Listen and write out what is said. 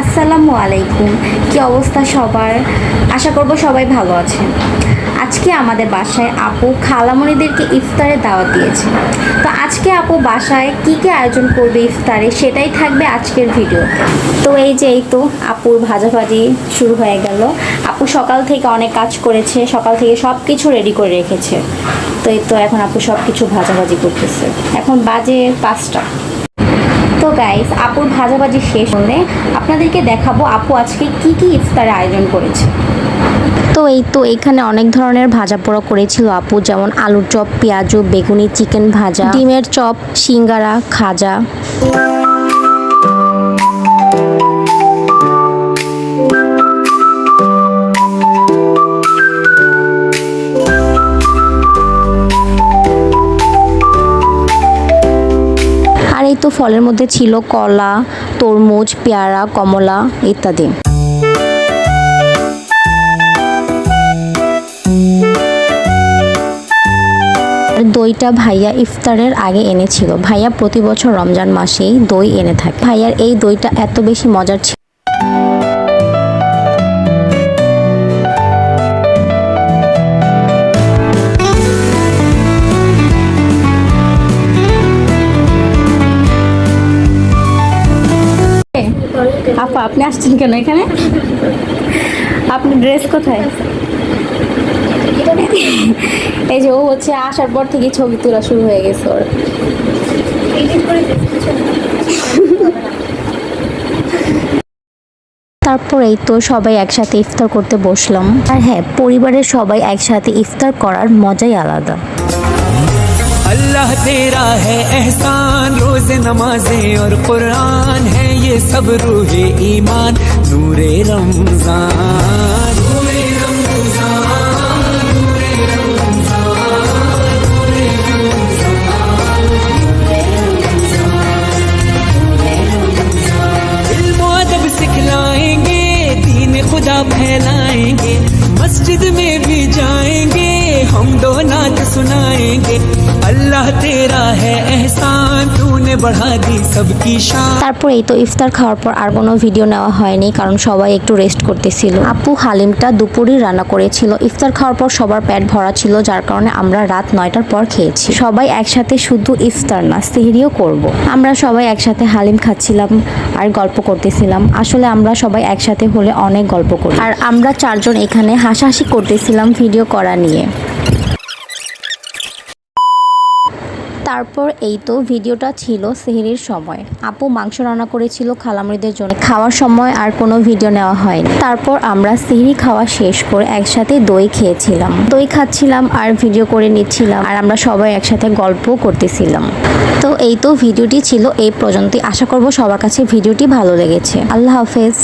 আসসালামু আলাইকুম। কি অবস্থা সবার? আশা করব সবাই ভালো আছেন আজকে আমাদের বাসায় আপু খালামণিদেরকে ইফতারে দাওয়াত দিয়েছে। তো আজকে আপু বাসায় কি কি আয়োজন করবে ইফতারে সেটাই থাকবে আজকের ভিডিও। তো এই যে এই তো আপুর ভাজাভাজি শুরু হয়ে গেল। আপু সকাল থেকে অনেক কাজ করেছে, সকাল থেকে সব কিছু রেডি করে রেখেছে। তো এই তো এখন আপু সব কিছু ভাজাভাজি করতেছে। এখন বাজে পাঁচটা। তো গাইস আপুর ভাজাভাজি শেষ হলে আপনাদেরকে দেখাবো আপু আজকে কি কি ইফতার আয়োজন করেছে। তো এই তো এখানে অনেক ধরনের ভাজা পোড়া করেছিল আপু, যেমন আলুর চপ, পেঁয়াজু, বেগুনি, চিকেন ভাজা, ডিমের চপ, সিঙ্গারা, খাজা। এই তো ফলের মধ্যে ছিল কলা, তরমুজ, পেয়ারা, কমলা ইত্যাদি। দইটা ভাইয়া ইফতারের আগে এনেছিল। ভাইয়া প্রতি বছর রমজান মাসেই দই এনে থাকে। ভাইয়ার এই দইটা এত বেশি মজার ছিল। আপা আপনি আসছেন কেন এখানে? আপনার ড্রেস কোথায়? এই যে ও হচ্ছে আসার পর থেকে ছবি তোলা শুরু হয়ে গেছে ওর। তারপরেই তো সবাই একসাথে ইফতার করতে বসলাম। আর হ্যাঁ পরিবারের সবাই একসাথে ইফতার করার মজাই আলাদা। আল্লাহ তেরা হ্যাঁ এহসান রোজ নমাজে ওর কোরআন হ্যাঁ सब रूहे ईमान नूरे रमज़ान। खुदा फैलाएँगे मस्जिद में भी जाएँगे। हम दो नात सुनाएंगे अल्लाह तेरा है एहसान तूने बढ़ा दी सबकी शान তারপর এই তো ইফতার খাওয়ার পর আর কোনো ভিডিও নেওয়া হয়নি কারণ সবাই একটু রেস্ট করতেছিল আপু হালিমটা দুপুরই রান্না করেছিল ইফতার খাওয়ার পর সবার পেট ভরা ছিল যার কারণে আমরা রাত নয়টার পর খেয়েছি সবাই একসাথে শুধু ইফতার না সেহরিও করব। আমরা সবাই একসাথে হালিম খাচ্ছিলাম আর গল্প করতেছিলাম আসলে আমরা সবাই একসাথে হলে অনেক গল্প করি আর আমরা চারজন এখানে হাসাহাসি করতেছিলাম ভিডিও করা নিয়ে তারপর এই তো ভিডিওটা ছিল সেহরির সময়। আপু মাংস রান্না করেছিল খালামরিদের জন্য। খাওয়ার সময় আর কোনো ভিডিও নেওয়া হয়নি। তারপর আমরা সেহরি খাওয়া শেষ করে একসাথে দই খেয়েছিলাম। দই খাচ্ছিলাম আর ভিডিও করে নিচ্ছিলাম। আর আমরা সবাই একসাথে গল্পও করতেছিলাম। তো এই তো ভিডিওটি ছিল এই পর্যন্তই। আশা করব সবার কাছে ভিডিওটি ভালো লেগেছে। আল্লাহ হাফেজ।